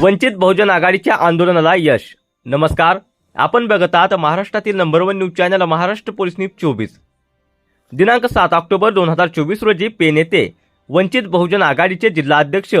वंचित बहुजन आघाडीच्या आंदोलनाला यश. नमस्कार. आपण बघत आहात महाराष्ट्रातील number one news channel Maharashtra police news चोवीस. दिनांक सात ऑक्टोबर दोन हजार चोवीस रोजी पेन येथे वंचित बहुजन आघाडीचे जिल्हाध्यक्ष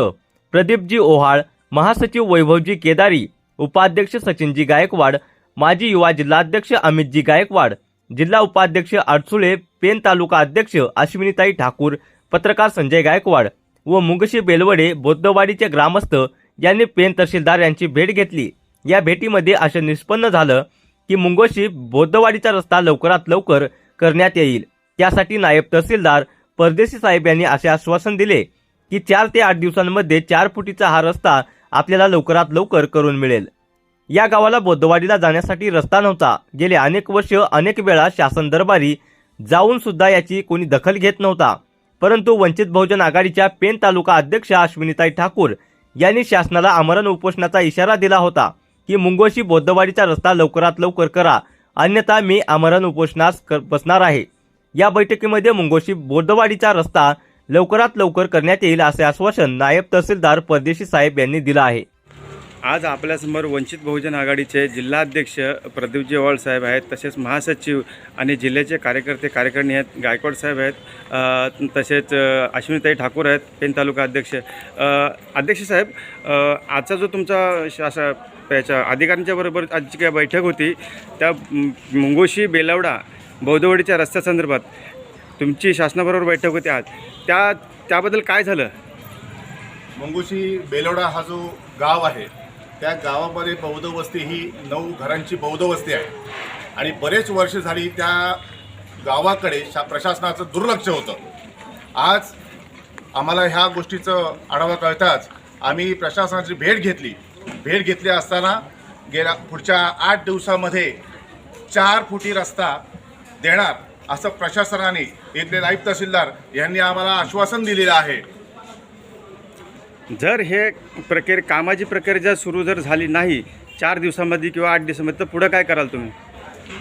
प्रदीपजी ओहाळ महासचिव वैभवजी केदारी उपाध्यक्ष सचिनजी गायकवाड माजी युवा जिल्हाध्यक्ष अमितजी गायकवाड जिल्हा उपाध्यक्ष अडसुळे पेन तालुका अध्यक्ष अश्विनीताई ठाकूर पत्रकार संजय गायकवाड व मुंगशी बेलवडे बौद्धवाडीचे ग्रामस्थ यांनी पेन तहसीलदार यांची भेट घेतली. या भेटीमध्ये असे निष्पन्न झालं की मुंगोशी बौद्धवाडीचा रस्ता लवकरात लवकर करण्यात येईल. त्यासाठी नायब तहसीलदार परदेशी साहेब यांनी असे आश्वासन दिले की चार ते आठ दिवसांमध्ये चार फुटीचा हा रस्ता आपल्याला लवकरात लवकर करून मिळेल. या गावाला बौद्धवाडीला जाण्यासाठी रस्ता नव्हता. गेले अनेक वर्ष अनेक वेळा शासन दरबारी जाऊन सुद्धा याची कोणी दखल घेत नव्हता. परंतु वंचित बहुजन आघाडीच्या पेन तालुका अध्यक्ष अश्विनीताई ठाकूर यांनी शासनाला आमरण उपोषणाचा इशारा दिला होता की मुंगोशी बौद्धवाडीचा रस्ता लवकरात लवकर करा अन्यथा मी आमरण उपोषणास बसणार आहे. या बैठकीमध्ये मुंगोशी बौद्धवाडीचा रस्ता लवकरात लवकर करण्यात येईल असे आश्वासन नायब तहसीलदार परदेशी साहेब यांनी दिलं आहे. आज आपल्यासमोर वंचित बहुजन आघाडीचे जिल्हाध्यक्ष प्रदीप जेवाळ साहेब आहेत तसेच महासचिव आणि जिल्ह्याचे कार्यकर्ते कार्यकारिणी आहेत गायकवाड साहेब आहेत तसेच अश्विनीताई ठाकूर आहेत पेन तालुका अध्यक्ष. अध्यक्ष साहेब आजचा जो तुमचा शासा याच्या अधिकाऱ्यांच्या बरोबर आजची काय बैठक होती त्या मुंगोशी बेलावडा बौद्धवाडीच्या रस्त्यासंदर्भात तुमची शासनाबरोबर बैठक होती आज. त्या त्याबद्दल काय झालं? मंगुशी बेलोडा हा जो गाव आहे त्या गावामध्ये बौद्ध वस्ती ही नऊ घरांची बौद्ध वस्ती आहे. आणि बरेच वर्ष झाली त्या गावाकडे शा प्रशासनाचं दुर्लक्ष होतं. आज आम्हाला ह्या गोष्टीचं आढावा कळताच आम्ही प्रशासनाची भेट घेतली. भेट घेतली असताना गेल्या पुढच्या आठ दिवसामध्ये चार फुटी रस्ता देणार असं प्रशासनाने इथले नाईब तहसीलदार यांनी आम्हाला आश्वासन दिलेलं आहे. जर हे प्रक्रिया कामाची प्रक्रिया जर सुरू जर झाली नाही चार दिवसामध्ये किंवा आठ दिवसामध्ये तर पुढं काय कराल तुम्ही?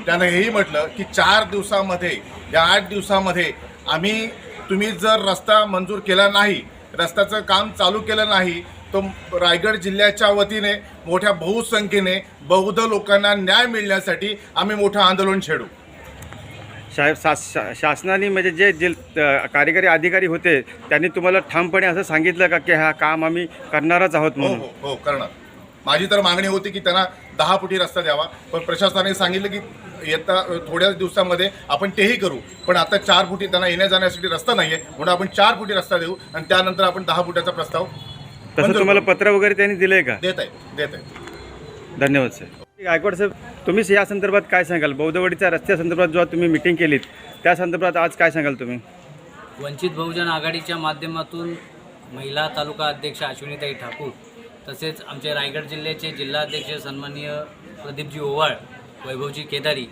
त्यानं हेही म्हटलं की चार दिवसामध्ये या आठ दिवसामध्ये आम्ही तुम्ही जर रस्ता मंजूर केला नाही रस्त्याचं काम चालू केलं नाही तो रायगड जिल्ह्याच्या वतीने मोठ्या बहुसंख्येने बौद्ध लोकांना न्याय मिळण्यासाठी आम्ही मोठं आंदोलन छेडू. साहेब शा शा- शासनाने म्हणजे जे जे कार्यकारी अधिकारी होते त्यांनी तुम्हाला ठामपणे असं सांगितलं का की हा काम आम्ही करणारच आहोत हो म्हणून? हो हो करणार. माझी तर मागणी होती की त्यांना दहा फुटी रस्ता द्यावा पण प्रशासनाने सांगितलं की येता थोड्याच दिवसामध्ये आपण तेही करू. पण आता चार फुटी त्यांना येण्या जाण्यासाठी रस्ता नाही आहे म्हणून आपण चार फुटी रस्ता देऊ आणि त्यानंतर आपण दहा फुटाचा प्रस्ताव तसं मंजूर तुम्हाला. पत्र वगैरे त्यांनी दिलंय का? देत आहे देत आहे धन्यवाद साहेब गायकवाड साहेब तुम्ही या संदर्भात काय सांगाल? बौद्धवाडीच्या रस्त्यासंदर्भात जेव्हा तुम्ही मिटिंग केलीत त्या संदर्भात आज काय सांगाल तुम्ही? वंचित बहुजन आघाडीच्या माध्यमातून महिला तालुका अध्यक्ष अश्विनीताई ठाकूर तसेच आमचे रायगड जिल्ह्याचे जिल्हाध्यक्ष सन्माननीय प्रदीपजी ओवाळ वैभवजी केदारी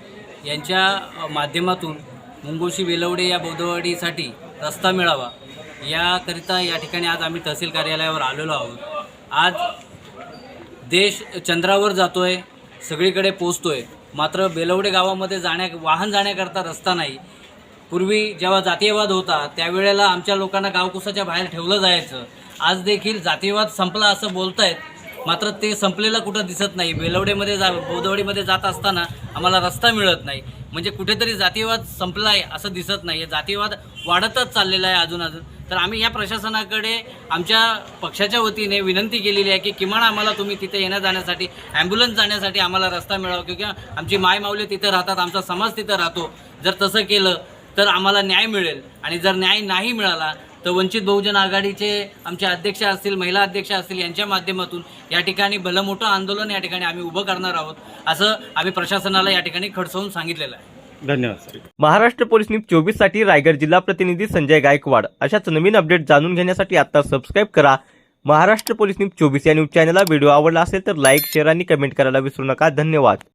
यांच्या माध्यमातून मुंगोशी वेलवडे या बौद्धवाडीसाठी रस्ता मिळावा याकरिता या ठिकाणी आज आम्ही तहसील कार्यालयावर आलेलो आहोत. आज देश चंद्रावर जातो आहे सगळीकडे पोचतोय मात्र बेलवडे गावामध्ये जाण्या वाहन जाण्याकरता रस्ता नाही. पूर्वी जेव्हा जातीयवाद होता त्यावेळेला आमच्या लोकांना गावकुसाच्या बाहेर ठेवलं जायचं. आज देखील जातीयवाद संपला असं बोलतायत. मात्र ते संपलेलं कुठं दिसत नाही. बेलवडेमध्ये जा बोदवडीमध्ये जात असताना आम्हाला रस्ता मिळत नाही. म्हणजे कुठेतरी जातीयवाद संपला आहे असं दिसत नाही. जातीयवाद वाढतच चाललेला आहे अजून अजून. तर आम्ही या प्रशासनाकडे आमच्या पक्षाच्या वतीने विनंती केलेली आहे की किमान आम्हाला तुम्ही तिथे येण्या जाण्यासाठी ॲम्ब्युलन्स जाण्यासाठी आम्हाला रस्ता मिळावा. किंवा आमची मायमावले तिथं राहतात आमचा समाज तिथं राहतो. जर तसं केलं तर आम्हाला न्याय मिळेल. आणि जर न्याय नाही मिळाला तर वंचित बहुजन आघाडीचे आमचे अध्यक्ष असतील महिला अध्यक्ष असतील यांच्या माध्यमातून या ठिकाणी भलं मोठं आंदोलन या ठिकाणी आम्ही उभं करणार आहोत असं आम्ही प्रशासनाला या ठिकाणी खडसवून सांगितलेलं आहे. धन्यवाद महाराष्ट्र पोलीस न्यूज चोवीससाठी रायगड जिल्हा प्रतिनिधी संजय गायकवाड. अशाच नवीन अपडेट जाणून घेण्यासाठी आता सबस्क्राईब करा. महाराष्ट्र पोलीस न्यूज चोवीस या न्यूज चॅनलला व्हिडिओ आवडला असेल तर लाईक शेअर आणि कमेंट करायला विसरू नका. धन्यवाद.